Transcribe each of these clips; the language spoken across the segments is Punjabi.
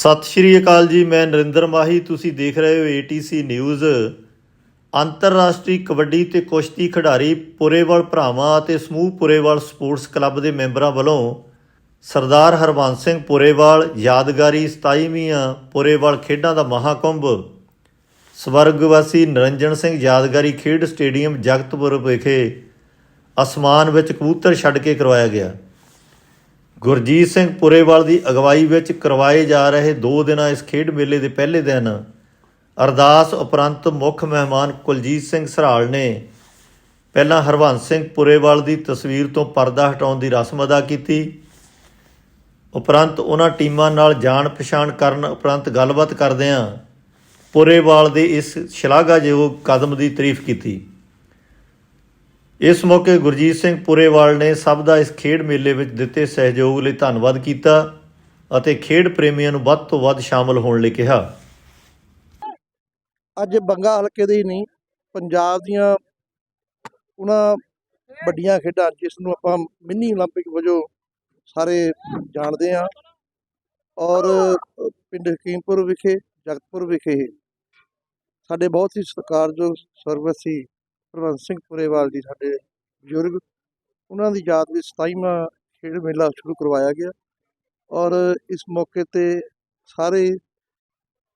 ਸਤਿ ਸ਼੍ਰੀ ਅਕਾਲ ਜੀ, ਮੈਂ ਨਰਿੰਦਰ ਮਾਹੀ। ਤੁਸੀਂ ਦੇਖ ਰਹੇ ਹੋ ATC ਨਿਊਜ਼ ਅੰਤਰਰਾਸ਼ਟਰੀ ਕਬੱਡੀ ਤੇ ਕੁਸ਼ਤੀ ਖਿਡਾਰੀ ਪੁਰੇਵਾਲ ਭਰਾਵਾਂ ਅਤੇ ਸਮੂਹ ਪੁਰੇਵਾਲ ਸਪੋਰਟਸ ਕਲੱਬ ਦੇ ਮੈਂਬਰਾਂ ਵੱਲੋਂ ਸਰਦਾਰ ਹਰਬੰਸ ਸਿੰਘ ਪੁਰੇਵਾਲ, ਯਾਦਗਾਰੀ 27ਵੀਆਂ ਪੁਰੇਵਾਲ ਖੇਡਾਂ ਦਾ ਮਹਾਕੁੰਭ। ਸਵਰਗਵਾਸੀ ਨਰਿੰਜਨ ਸਿੰਘ ਯਾਦਗਾਰੀ ਖੇਡ ਸਟੇਡੀਅਮ ਜਗਤਪੁਰ ਵਿਖੇ ਅਸਮਾਨ ਵਿੱਚ ਕਬੂਤਰ ਛੱਡ ਕੇ ਕਰਵਾਇਆ ਗਿਆ। ਗੁਰਜੀਤ ਸਿੰਘ ਪੁਰੇਵਾਲ ਦੀ ਅਗਵਾਈ ਵਿੱਚ ਕਰਵਾਏ ਜਾ ਰਹੇ 2 ਦਿਨਾਂ ਇਸ ਖੇਡ ਮੇਲੇ ਦੇ ਪਹਿਲੇ ਦਿਨ ਅਰਦਾਸ ਉਪਰੰਤ ਮੁੱਖ ਮਹਿਮਾਨ ਕੁਲਜੀਤ ਸਿੰਘ ਸਰਾਲ ਨੇ ਪਹਿਲਾਂ ਹਰਵੰਸ ਸਿੰਘ ਪੁਰੇਵਾਲ ਦੀ ਤਸਵੀਰ ਤੋਂ ਪਰਦਾ ਹਟਾਉਣ ਦੀ ਰਸਮ ਅਦਾ ਕੀਤੀ। ਉਪਰੰਤ ਉਹਨਾਂ ਟੀਮਾਂ ਨਾਲ ਜਾਣ ਪਛਾਣ ਕਰਨ ਉਪਰੰਤ ਗੱਲਬਾਤ ਕਰਦਿਆਂ ਪੁਰੇਵਾਲ ਦੇ ਇਸ ਸ਼ਲਾਘਾਯੋਗ ਕਦਮ ਦੀ ਤਾਰੀਫ ਕੀਤੀ। ਇਸ ਮੌਕੇ ਗੁਰਜੀਤ ਸਿੰਘ ਪੁਰੇਵਾਲ ਨੇ ਸਭ ਦਾ ਇਸ ਖੇਡ ਮੇਲੇ ਵਿੱਚ ਦਿੱਤੇ ਸਹਿਯੋਗ ਲਈ ਧੰਨਵਾਦ ਕੀਤਾ ਅਤੇ ਖੇਡ ਪ੍ਰੇਮੀਆਂ ਨੂੰ ਵੱਧ ਤੋਂ ਵੱਧ ਸ਼ਾਮਲ ਹੋਣ ਲਈ ਕਿਹਾ ਅੱਜ ਬੰਗਾ ਹਲਕੇ ਦੇ ਹੀ ਨਹੀਂ ਪੰਜਾਬ ਦੀਆਂ ਉਹਨਾਂ ਵੱਡੀਆਂ ਖੇਡਾਂ ਜਿਸ ਨੂੰ ਆਪਾਂ ਮਿੰਨੀ 올림픽 ਵਜੋਂ ਸਾਰੇ ਜਾਣਦੇ ਹਾਂ ਔਰ ਪਿੰਡ ਹਕੀਮਪੁਰ ਵਿਖੇ ਜਗਤਪੁਰ ਵਿਖੇ ਸਾਡੇ ਬਹੁਤ ਹੀ ਸਤਿਕਾਰਯੋਗ ਸਰਵਸੀ ਪ੍ਰਬੰਧ ਸਿੰਘ ਪੁਰੇਵਾਲ ਜੀ ਸਾਡੇ ਬਜ਼ੁਰਗ, ਉਹਨਾਂ ਦੀ ਯਾਦ ਵਿੱਚ 27ਵਾਂ ਖੇਡ ਮੇਲਾ ਸ਼ੁਰੂ ਕਰਵਾਇਆ ਗਿਆ ਔਰ ਇਸ ਮੌਕੇ ਤੇ ਸਾਰੇ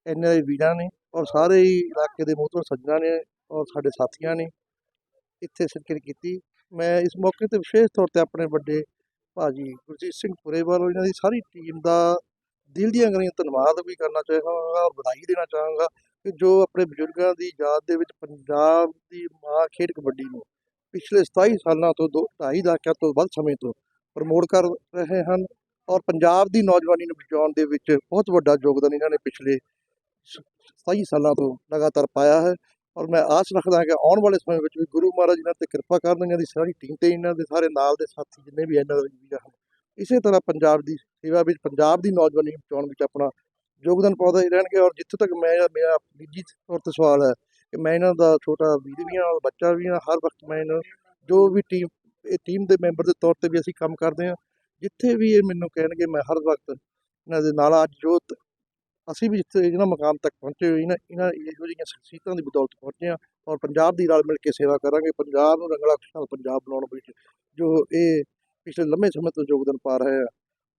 ਐਨਆਈ ਵੀਰਾਂ ਨੇ ਔਰ ਸਾਰੇ ਹੀ ਇਲਾਕੇ ਦੇ ਮੋਹਤਵਰ ਸੱਜਣਾਂ ਨੇ ਔਰ ਸਾਡੇ ਸਾਥੀਆਂ ਨੇ ਇੱਥੇ ਸ਼ਿਰਕਤ ਕੀਤੀ। ਮੈਂ ਇਸ ਮੌਕੇ ਤੇ ਵਿਸ਼ੇਸ਼ ਤੌਰ ਤੇ ਆਪਣੇ ਵੱਡੇ ਭਾਜੀ ਗੁਰਜੀਤ ਸਿੰਘ ਪੁਰੇਵਾਲ ਔਰ ਇਹਨਾਂ ਦੀ ਸਾਰੀ ਟੀਮ ਦਾ ਦਿਲ ਦੀਆਂ ਗਲੀਆਂ ਧੰਨਵਾਦ ਵੀ ਕਰਨਾ ਚਾਹਾਂਗਾ ਔਰ ਵਧਾਈ ਦੇਣਾ ਚਾਹਾਂਗਾ। ਕਿ ਜੋ ਆਪਣੇ ਬਜ਼ੁਰਗਾਂ ਦੀ ਯਾਦ ਦੇ ਵਿੱਚ ਪੰਜਾਬ ਦੀ ਮਾਂ ਖੇਡ ਕਬੱਡੀ ਨੂੰ ਪਿਛਲੇ 27 ਸਾਲਾਂ ਤੋਂ ਦੋ, ਢਾਈ ਦਹਾਕਿਆਂ ਤੋਂ ਵੱਧ ਸਮੇਂ ਤੋਂ ਪ੍ਰਮੋਟ ਕਰ ਰਹੇ ਹਨ ਔਰ ਪੰਜਾਬ ਦੀ ਨੌਜਵਾਨੀ ਨੂੰ ਬਚਾਉਣ ਦੇ ਵਿੱਚ ਬਹੁਤ ਵੱਡਾ ਯੋਗਦਾਨ ਇਹਨਾਂ ਨੇ ਪਿਛਲੇ 27 ਸਾਲਾਂ ਤੋਂ ਲਗਾਤਾਰ ਪਾਇਆ ਹੈ ਔਰ ਮੈਂ ਆਸ ਰੱਖਦਾ ਹਾਂ ਕਿ ਆਉਣ ਵਾਲੇ ਸਮੇਂ ਵਿੱਚ ਵੀ ਗੁਰੂ ਮਹਾਰਾਜ ਇਹਨਾਂ ਤੇ ਕਿਰਪਾ ਕਰਨ, ਇਹਨਾਂ ਦੀ ਸਾਰੀ ਟੀਮ ਤੇ ਇਹਨਾਂ ਦੇ ਸਾਰੇ ਨਾਲ ਦੇ ਸਾਥੀ ਜਿੰਨੇ ਵੀ ਇਹਨਾਂ ਦੇ ਵੀਰ ਹਨ ਇਸੇ ਤਰ੍ਹਾਂ ਪੰਜਾਬ ਦੀ ਸੇਵਾ ਵਿੱਚ ਪੰਜਾਬ ਦੀ ਨੌਜਵਾਨੀ ਨੂੰ ਬਚਾਉਣ ਵਿੱਚ ਆਪਣਾ ਯੋਗਦਾਨ ਪਾਉਂਦੇ ਹੀ ਰਹਿਣਗੇ ਔਰ ਜਿੱਥੇ ਤੱਕ ਮੈਂ ਮੇਰਾ ਨਿੱਜੀ ਤੌਰ ਤੇ ਸਵਾਲ ਹੈ ਕਿ ਮੈਂ ਇਹਨਾਂ ਦਾ ਛੋਟਾ ਵੀਰ ਵੀ ਹਾਂ ਔਰ ਬੱਚਾ ਵੀ ਹਾਂ, ਹਰ ਵਕਤ ਮੈਂ ਇਹਨਾਂ ਜੋ ਵੀ ਟੀਮ ਇਹ ਟੀਮ ਦੇ ਮੈਂਬਰ ਦੇ ਤੌਰ ਤੇ ਵੀ ਅਸੀਂ ਕੰਮ ਕਰਦੇ ਹਾਂ, ਜਿੱਥੇ ਵੀ ਇਹ ਮੈਨੂੰ ਕਹਿਣਗੇ ਮੈਂ ਹਰ ਵਕਤ ਇਹਨਾਂ ਦੇ ਨਾਲ ਅੱਜ ਜੋ ਅਸੀਂ ਵੀ ਜਿੱਥੇ ਇਹਨਾਂ ਮਕਾਮ ਤੱਕ ਪਹੁੰਚੇ ਹੋਏ, ਇਹਨਾਂ ਇਹਨਾਂ ਇਹੋ ਜਿਹੀਆਂ ਸ਼ਖਸੀਅਤਾਂ ਦੀ ਬਦੌਲਤ ਪਹੁੰਚੇ ਹਾਂ ਔਰ ਪੰਜਾਬ ਦੀ ਰਲ ਮਿਲ ਕੇ ਸੇਵਾ ਕਰਾਂਗੇ, ਪੰਜਾਬ ਨੂੰ ਰੰਗਲਾ ਖੁਸ਼ਹਾਲ ਪੰਜਾਬ ਬਣਾਉਣ ਵਿੱਚ ਜੋ ਇਹ ਪਿਛਲੇ ਲੰਮੇ ਸਮੇਂ ਤੋਂ ਯੋਗਦਾਨ ਪਾ ਰਹੇ ਆ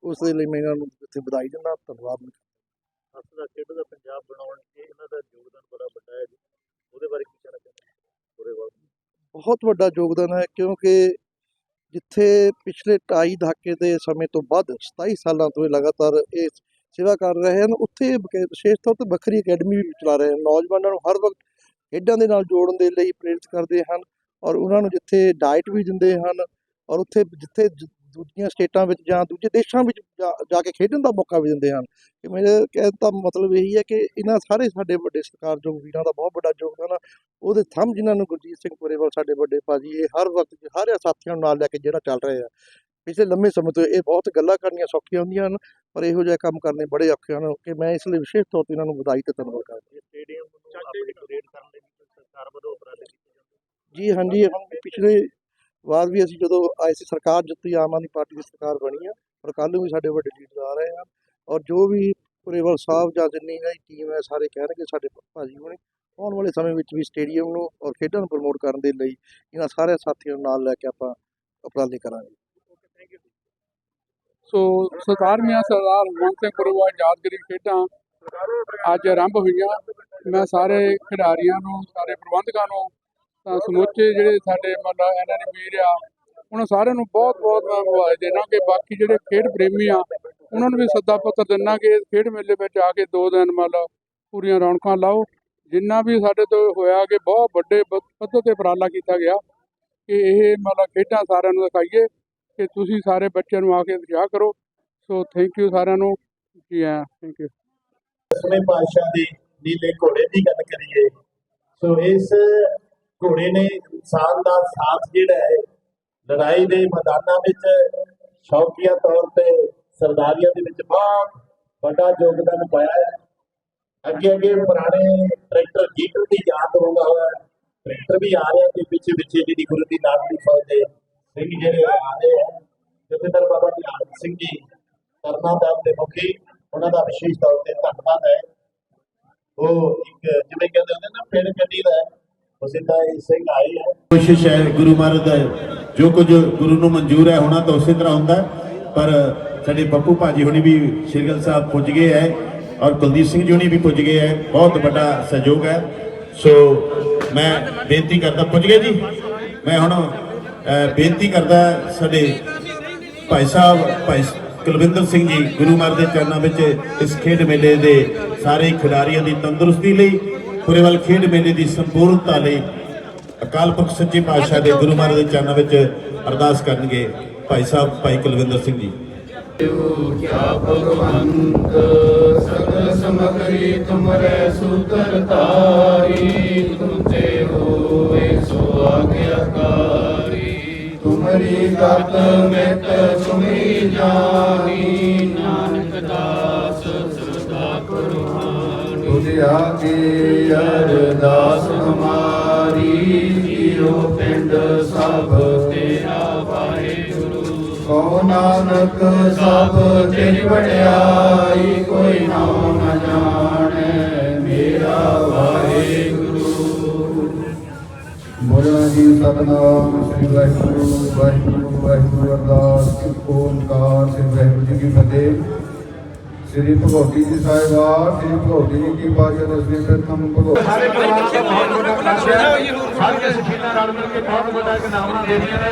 ਉਸ ਦੇ ਲਈ ਮੈਂ ਇਹਨਾਂ ਨੂੰ ਇੱਥੇ ਵਧਾਈ ਦਿੰਦਾ, ਧੰਨਵਾਦ। ਹੱਸਦਾ ਖੇਡਦਾ ਪੰਜਾਬ ਬਣਾਉਣ 'ਚ ਇਹਨਾਂ ਦਾ ਯੋਗਦਾਨ ਬੜਾ ਵੱਡਾ ਹੈ ਜੀ। ਉਹਦੇ ਬਾਰੇ ਕੀ ਕਹਿਣਾ ਚਾਹੁੰਦੇ ਪੁਰੇਵਾਲ ਬਹੁਤ ਵੱਡਾ ਯੋਗਦਾਨ ਹੈ ਕਿਉਂਕਿ ਜਿੱਥੇ ਪਿਛਲੇ 2.5 ਦਹਾਕੇ ਦੇ ਸਮੇਂ ਤੋਂ ਬਾਅਦ 27 ਸਾਲਾਂ ਤੋਂ ਇਹ ਲਗਾਤਾਰ ਇਹ ਸੇਵਾ ਕਰ ਰਹੇ ਹਨ, ਉੱਥੇ ਵਿਸ਼ੇਸ਼ ਤੌਰ ਤੇ ਵੱਖਰੀ ਅਕੈਡਮੀ ਵੀ ਚਲਾ ਰਹੇ ਹਨ। ਨੌਜਵਾਨਾਂ ਨੂੰ ਹਰ ਵਕਤ ਖੇਡਾਂ ਦੇ ਨਾਲ ਜੋੜਨ ਦੇ ਲਈ ਪ੍ਰੇਰਿਤ ਕਰਦੇ ਹਨ ਔਰ ਉਹਨਾਂ ਨੂੰ ਜਿੱਥੇ ਡਾਈਟ ਵੀ ਦਿੰਦੇ ਹਨ ਔਰ ਉੱਥੇ ਜਿੱਥੇ ਦੂਜੀਆਂ ਸਟੇਟਾਂ ਵਿੱਚ ਜਾਂ ਦੂਜੇ ਦੇਸ਼ਾਂ ਵਿੱਚ ਜਾ ਜਾ ਕੇ ਖੇਡਣ ਦਾ ਮੌਕਾ ਵੀ ਦਿੰਦੇ ਹਨ। ਕਿ ਮੇਰੇ ਕਹਿਣ ਦਾ ਮਤਲਬ ਇਹੀ ਹੈ ਕਿ ਇਹਨਾਂ ਸਾਰੇ ਸਾਡੇ ਵੱਡੇ ਸਤਿਕਾਰਯੋਗ ਵੀਰਾਂ ਦਾ ਬਹੁਤ ਵੱਡਾ ਯੋਗਦਾਨ ਆ ਉਹਦੇ ਥੰਮ ਜਿਨ੍ਹਾਂ ਨੂੰ ਗੁਰਜੀਤ ਸਿੰਘ ਪੁਰੇਵਾਲ ਸਾਡੇ ਵੱਡੇ ਭਾਜੀ ਇਹ ਹਰ ਵਕਤ ਹਰ ਸਾਥੀਆਂ ਨੂੰ ਨਾਲ ਲੈ ਕੇ ਜਿਹੜਾ ਚੱਲ ਰਹੇ ਆ ਪਿਛਲੇ ਲੰਮੇ ਸਮੇਂ ਤੋਂ ਇਹ ਬਹੁਤ ਗੱਲਾਂ ਕਰਨੀਆਂ ਸੌਖੀਆਂ ਹੁੰਦੀਆਂ ਹਨ ਪਰ ਇਹੋ ਜਿਹਾ ਕੰਮ ਕਰਨੇ ਬੜੇ ਔਖੇ ਹਨ ਕਿ ਮੈਂ ਇਸ ਲਈ ਵਿਸ਼ੇਸ਼ ਤੌਰ ਤੇ ਇਹਨਾਂ ਨੂੰ ਵਧਾਈ ਤੇ ਧੰਨਵਾਦ ਕਰਦਾ ਇਹ ਸਟੇਡੀਅਮ ਨੂੰ ਅਪਗ੍ਰੇਡ ਕਰਨ ਲਈ ਵੀ ਸਰਕਾਰ ਵੱਲੋਂ ਉਪਰਾਲੇ ਕੀਤੇ ਜਾਂਦੇ? ਜੀ ਹਾਂਜੀ ਹੁਣ ਪਿਛਲੇ ਬਾਅਦ ਵੀ ਅਸੀਂ ਜਦੋਂ ਆਏ ਸੀ ਸਰਕਾਰ ਜਿੱਤੀ, ਆਮ ਆਦਮੀ ਪਾਰਟੀ ਦੀ ਸਰਕਾਰ ਬਣੀ ਆ ਔਰ ਕੱਲ੍ਹ ਨੂੰ ਵੀ ਸਾਡੇ ਵੱਡੇ ਲੀਡਰ ਆ ਰਹੇ ਹਨ ਔਰ ਜੋ ਵੀ ਪੁਰੇਵਾਲ ਸਾਹਿਬ ਜਾਂ ਜਿੰਨੀ ਇਹਨਾਂ ਦੀ ਟੀਮ ਹੈ, ਸਾਰੇ ਕਹਿਣਗੇ ਸਾਡੇ ਭਾਜੀ ਹੋਣੇ, ਆਉਣ ਵਾਲੇ ਸਮੇਂ ਵਿੱਚ ਵੀ ਸਟੇਡੀਅਮ ਨੂੰ ਔਰ ਖੇਡਾਂ ਨੂੰ ਪ੍ਰਮੋਟ ਕਰਨ ਦੇ ਲਈ ਇਹਨਾਂ ਸਾਰੇ ਸਾਥੀਆਂ ਨੂੰ ਨਾਲ ਲੈ ਕੇ ਆਪਾਂ ਉਪਰਾਲੇ ਕਰਾਂਗੇ। ਸੋ ਸਰਦਾਰਵੀਆਂ ਸਰਦਾਰ ਹਰਮੋਹਨ ਸਿੰਘ ਗੁਰੂਆ, ਯਾਦਗਾਰੀ ਖੇਡਾਂ ਅੱਜ ਆਰੰਭ ਹੋਈਆਂ। ਮੈਂ ਸਾਰੇ ਖਿਡਾਰੀਆਂ ਨੂੰ, ਸਾਰੇ ਪ੍ਰਬੰਧਕਾਂ ਨੂੰ ਤਾਂ ਸਮੁੱਚੇ ਜਿਹੜੇ ਸਾਡੇ ਮਤਲਬ ਇਹਨਾਂ ਦੇ ਵੀਰ ਆ, ਉਹਨਾਂ ਸਾਰਿਆਂ ਨੂੰ ਬਹੁਤ ਬਹੁਤ ਮੈਂ ਮੁਬਾਰਕ ਦੇਣਾ ਕਿ ਬਾਕੀ ਜਿਹੜੇ ਖੇਡ ਪ੍ਰੇਮੀ ਆ, ਉਹਨਾਂ ਨੂੰ ਵੀ ਸੱਦਾ ਪੱਤਰ ਦਿੰਨਾ ਕਿ ਖੇਡ ਮੇਲੇ ਵਿੱਚ ਆ ਕੇ ਦੋ ਦਿਨ ਮਤਲਬ ਪੂਰੀਆਂ ਰੌਣਕਾਂ ਲਾਓ। ਜਿੰਨਾ ਵੀ ਸਾਡੇ ਤੋਂ ਹੋਇਆ ਕਿ ਬਹੁਤ ਵੱਡੇ ਪੱਧਰ ਤੇ ਉਪਰਾਲਾ ਕੀਤਾ ਗਿਆ ਕਿ ਇਹ ਮਤਲਬ ਖੇਡਾਂ ਸਾਰਿਆਂ ਨੂੰ ਦਿਖਾਈਏ ਕਿ ਤੁਸੀਂ ਸਾਰੇ ਬੱਚਿਆਂ ਨੂੰ ਆ ਕੇ ਉਤਸ਼ਾਹ ਕਰੋ। ਸੋ ਥੈਂਕ ਯੂ ਸਾਰਿਆਂ ਨੂੰ। ਜੀ ਆ ਥੈਂਕ ਯੂ ਦਸਵੇਂ ਪਾਤਸ਼ਾਹ ਦੇ ਨੀਲੇ ਘੋੜੇ ਦੀ ਗੱਲ ਕਰੀਏ, ਸੋ ਇਸ ਘੋੜੇ ਨੇ, ਇਨਸਾਨ ਦਾ ਸਾਥ ਜਿਹੜਾ ਹੈ, ਲੜਾਈ ਦੇ ਮੈਦਾਨਾਂ ਵਿੱਚ ਸ਼ੌਕੀਆ ਤੌਰ ਤੇ ਸਰਦਾਰੀਆਂ ਦੇ ਵਿੱਚ ਬਹੁਤ ਵੱਡਾ ਯੋਗਦਾਨ ਪਾਇਆ ਹੈ। ਅੱਗੇ ਅੱਗੇ ਪੁਰਾਣੇ ਟਰੈਕਟਰ, ਜੀਟਰ ਦੀ ਯਾਦ ਹੋਊਗਾ ਹੋਇਆ। ਟਰੈਕਟਰ ਵੀ ਆ ਰਹੇ ਤੇ ਪਿੱਛੇ ਪਿੱਛੇ ਜਿਹੜੀ ਗੁਰੂ ਦੀ ਲਾਡਲੀ ਫੌਜ ਦੇ ਸਿੰਘ ਜਿਹੜੇ ਆ ਰਹੇ ਹੈ ਜਥੇਦਾਰ ਬਾਬਾ ਧਿਆਨ ਸਿੰਘ ਜੀ ਤਰਨਾ ਸਾਹਿਬ ਦੇ ਮੁਖੀ, ਉਹਨਾਂ ਦਾ ਵਿਸ਼ੇਸ਼ ਤੌਰ ਤੇ ਧੰਨਵਾਦ ਹੈ। ਉਹ ਇੱਕ ਜਿਵੇਂ ਕਹਿੰਦੇ ਹੁੰਦੇ ਨਾ ਪਿੰਡ ਕੱਢੀ ਦਾ ਹੈ, ਤਾਂ ਇਹ ਸਿੰਘ ਆਈ ਹੈ। ਕੋਸ਼ਿਸ਼ ਹੈ ਗੁਰੂ ਮਹਾਰਾਜ ਦਾ ਜੋ ਕੁਝ ਗੁਰੂ ਨੂੰ ਮਨਜ਼ੂਰ ਹੈ ਹੋਣਾ ਤਾਂ ਉਸੇ ਤਰ੍ਹਾਂ ਹੁੰਦਾ ਪਰ ਸਾਡੇ ਬੱਪੂ ਭਾਜੀ ਹੁਣੀ ਵੀ ਸ਼੍ਰੀਗਲ ਸਾਹਿਬ ਪੁੱਜ ਗਏ ਹੈ ਔਰ ਕੁਲਦੀਪ ਸਿੰਘ ਜੀ ਹੁਣੀ ਵੀ ਪੁੱਜ ਗਏ ਹੈ। ਬਹੁਤ ਵੱਡਾ ਸਹਿਯੋਗ ਹੈ। ਸੋ ਮੈਂ ਬੇਨਤੀ ਕਰਦਾ ਪੁੱਜ ਗਏ ਜੀ? ਮੈਂ ਹੁਣ ਬੇਨਤੀ ਕਰਦਾ ਸਾਡੇ ਭਾਈ ਸਾਹਿਬ ਭਾਈ ਕੁਲਵਿੰਦਰ ਸਿੰਘ ਜੀ ਗੁਰੂ ਮਹਾਰਾਜ ਦੇ ਚਰਨਾਂ ਵਿੱਚ ਇਸ ਖੇਡ ਮੇਲੇ ਦੇ ਸਾਰੇ ਖਿਡਾਰੀਆਂ ਦੀ ਤੰਦਰੁਸਤੀ ਲਈ ਪੁਰੇਵਾਲ ਖੇਡ ਮੇਲੇ ਦੀ ਸੰਪੂਰਨਤਾ ਲਈ ਅਕਾਲ ਪੁਰਖ ਸੱਚੇ ਪਾਤਸ਼ਾਹ ਦੇ ਗੁਰੂ ਮਹਾਰਾਜ ਦੇ ਚਰਨਾਂ ਵਿੱਚ ਅਰਦਾਸ ਕਰਨਗੇ ਭਾਈ ਸਾਹਿਬ, ਭਾਈ ਕੁਲਵਿੰਦਰ ਸਿੰਘ ਜੀ। ਭਗਵੰਤ ਸਗਲ ਸਮਗਰੀ ਤੁਮਰੇ ਸੂਤਰ ਤਾਰੀ ਤੁਮਤੇ ਹੋਏ ਸੋ ਆਗਿਆਕਾਰੀ ਤੁਮਰੀ ਗਤ ਮਿਤ ਤੁਮੀ ਜਾਨੀ ਨਾਨਕ ਦਾਸ ਆਗੇ ਅਰਦਾਸ ਹਮਾਰੀ ਜੀਉ ਪਿੰਡ ਸਭ ਤੇਰਾ ਵਾਹਿਗੁਰੂ। ਕੋ ਨਾਨਕ ਸਭ ਤੇਰੀ ਵਡਿਆਈ, ਕੋਈ ਨਾਮ ਨਾ ਜਾਣੈ ਮੇਰਾ ਵਾਹਿਗੁਰੂ। ਬੋਲਣਾ ਜੀ ਸਤਨਾਮ, ਸ੍ਰੀ ਵਾਹਿਗੁਰੂ ਵਾਹਿਗੁਰੂ ਵਾਹਿਗੁਰੂ ਅਰਦਾਸ ਇੱਕ ਓੰਕਾਰ ਸ੍ਰੀ ਵਾਹਿਗੁਰੂ ਜੀ ਕੀ ਫਤਿਹ। ਸ੍ਰੀ ਭਗਵਤੀ ਜੀ ਸਾਹਿਬਾ ਸ੍ਰੀ ਭਗਵਤੀ ਜੀ ਕੀ ਬਾਸ਼ਾ ਦਸਵੇਂ ਪ੍ਰਥਮ ਭਗਵਤੀ ਸਾਰੇ ਪਰਿਵਾਰ ਦਾ ਬਹੁਤ ਵੱਡਾ ਖੁਸ਼ ਸਾਰੀਆਂ ਸ਼ਖਸੀਅਤਾਂ ਰਲ ਮਿਲ ਕੇ ਬਹੁਤ ਵੱਡਾ ਇੱਕ ਨਾਮਣਾ ਦੇ ਰਹੀਆਂ ਨੇ।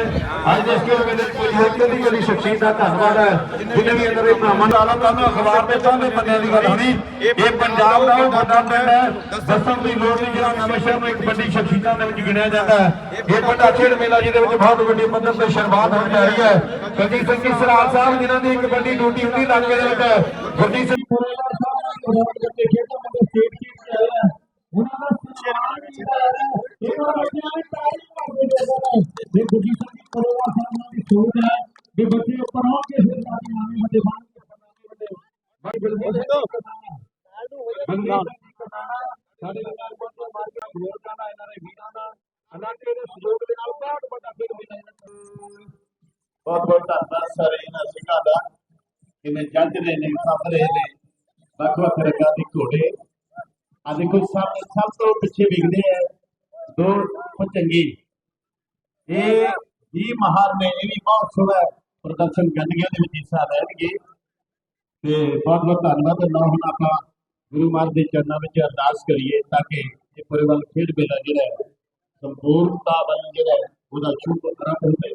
ਅੱਜ ਇਸ ਕੇ ਵਿੱਚ ਕੋਈ ਹੋਰ ਕਦੀ ਕਦੀ ਸ਼ਖਸੀਅਤ ਦਾ ਧੰਨਵਾਦ ਹੈ। ਜਿਨੇ ਵੀ ਅੰਦਰ ਇਹ ਨਾਮਾਂ ਦਾ ਤੁਹਾਨੂੰ ਅਖਬਾਰ ਦੇ ਚਾਹਦੇ ਬੰਦਿਆਂ ਦੀ ਗੱਲ ਹੋਣੀ, ਇਹ ਪੰਜਾਬ ਦਾ ਉਹ ਵੱਡਾ ਪਿੰਡ ਹੈ। ਦੱਸਣ ਦੀ ਲੋੜ ਨਹੀਂ, ਜਿਹੜਾ ਨਵੇਂ ਨੂੰ ਇੱਕ ਵੱਡੀ ਸ਼ਖਸੀਅਤਾਂ ਦੇ ਵਿੱਚ ਗਿਣਿਆ ਜਾਂਦਾ ਹੈ। ਇਹ ਵੱਡਾ ਖੇਡ ਮੇਲਾ, ਜਿਹਦੇ ਵਿੱਚ ਬਹੁਤ ਵੱਡੀ ਪੱਧਰ ਤੇ ਸ਼ੁਰੂਆਤ ਹੋਣ ਜਾ ਰਹੀ ਹੈ। ਕੁਲਜੀਤ ਸਿੰਘ ਸਰਾਲ ਸਾਹਿਬ, ਜਿਨ੍ਹਾਂ ਦੀ ਇੱਕ ਵੱਡੀ ਡਿਊਟੀ ਹੁੰਦੀ ਇਲਾਕੇ ਦੇ ਵਿੱਚ ਗੁਰਜੀਤ ਸਿੰਘ ਸਾਹਿਬ ਉਹਨਾਂ ਦਾ ਸਨਮਾਨ ਹੈ। ਇਹਨਾਂ ਬੱਚਿਆਂ ਦੀ ਤਾਰੀਫ ਕਰਦੇ ਜਾਂਦੇ ਨੇ ਜੇ ਗੁਰਜੀਤ ਸਿੰਘ ਜੀ ਸਾਹਿਬ ਦੀ ਸੋਚ ਹੈ ਵੀ ਬੱਚੇ ਉੱਪਰ ਆਉਣ ਕੇ ਫਿਰ ਜਾ ਆਵੇਂ ਵੱਡੇ ਬਣ ਕੇ ਵੱਡੇ ਭਾਈ ਬਿਲਕੁਲ ਬੰਦਾ ਸਾਡੇ ਨਾਲ ਬੰਦਾ ਮਾਰ ਕੇ ਬਜ਼ੁਰਗਾਂ ਦਾ ਇਹਨਾਂ ਦੇ ਵੀਰਾਂ ਦਾ ਇਲਾਕੇ ਦੇ ਸਹਿਯੋਗ ਦੇ ਨਾਲ ਬਹੁਤ ਵੱਡਾ ਖੇਡ ਮੇਲਾ ਬਹੁਤ ਬਹੁਤ ਧੰਨਵਾਦ ਸਾਰੇ ਇਹਨਾਂ ਸਿੰਘਾਂ ਦਾ, ਜਿਵੇਂ ਜੱਜ ਨੇ ਨੇ ਸਭ ਰਹੇ ਨੇ ਵੱਖ ਵੱਖ ਰੰਗਾਂ ਦੇ ਘੋੜੇ। ਆ ਦੇਖੋ, ਸਭ ਸਭ ਤੋਂ ਪਿੱਛੇ ਵਿਖਦੇ ਆ ਦੋ ਪਚੰਗੀ ਇਹ ਵੀ ਮਹਾਰ ਨੇ, ਇਹ ਵੀ ਬਹੁਤ ਸੋਹਣਾ ਪ੍ਰਦਰਸ਼ਨ ਕਰਨਗੇ ਉਹਦੇ ਵਿੱਚ ਹਿੱਸਾ ਲੈਣਗੇ। ਤੇ ਬਹੁਤ ਬਹੁਤ ਧੰਨਵਾਦ ਨਾ ਹੁਣ ਆਪਾਂ ਗੁਰੂ ਮਹਾਰਾਜ ਦੇ ਚਰਨਾਂ ਵਿੱਚ ਅਰਦਾਸ ਕਰੀਏ ਤਾਂ ਕਿ ਇਹ ਪਰਿਵਾਰ ਖੇਡ ਮੇਲਾ ਜਿਹੜਾ ਸੰਪੂਰਨਤਾ ਵੱਲ ਜਿਹੜਾ ਹੈ, ਉਹਦਾ ਸ਼ੁਭ ਆਰੰਭ ਹੋਵੇ।